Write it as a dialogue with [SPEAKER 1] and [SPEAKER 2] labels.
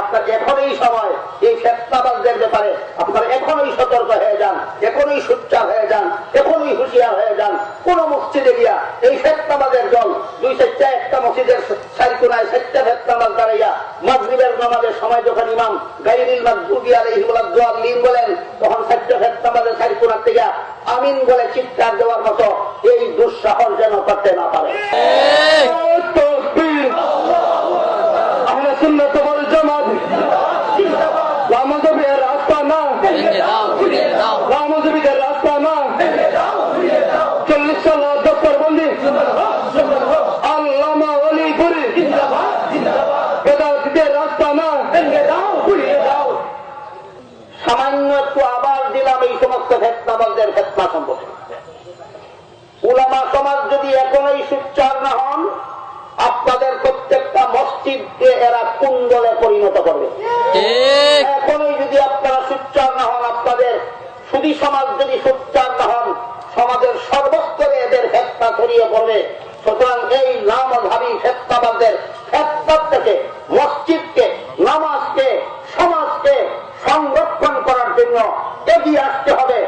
[SPEAKER 1] আপনার এখনই সময় এই ফেতনাবাজদের ব্যাপারে আপনারা এখনই সতর্ক হয়ে যান, এখনই সুচ্চার হয়ে যান, এখনই হুঁশিয়ার হয়ে যান। কোন মসজিদে গিয়া এই ফেতনাবাজের দল, দুই চারটা একটা মসজিদের সারিকুনায় চারটা ফেতনাবাজ দাঁড়াইয়া মাগরিবের নামাজের সময় যখন ইমাম গাইরিল মাগদুবি আলাইহিমুল্লাহ লিন বলেন, তখন চারটা ফেতনাবাজের সারিকুনার থেকে আমিন বলে চিৎকার দেওয়ার মতো এই দুঃসাহস যেন করতে না পারে।
[SPEAKER 2] দপ্তর আল্লামা অলিপুরি। বেদাতিদের রাস্তা না
[SPEAKER 1] সামান্য একটু আবার দিলাম এই সমস্ত ফেতনাবাজদের ফেতনা সম্পর্কে। উলামা সমাজ যদি এখনই সুচ্চার না হন আপনাদের প্রত্যেকটা মসজিদকে এরা কুণ্ডলে পরিণত করবে? এখনই যদি আপনারা সুচ্চার না হন আপনাদের সুদী সমাজ যদি সুচ্চার না হন ছড়িয়ে পড়বে সুতরাং এই নামধারী ফেতনার থেকে মসজিদকে, নামাজকে, সমাজকে সংরক্ষণ করার জন্য এগিয়ে আসতে হবে।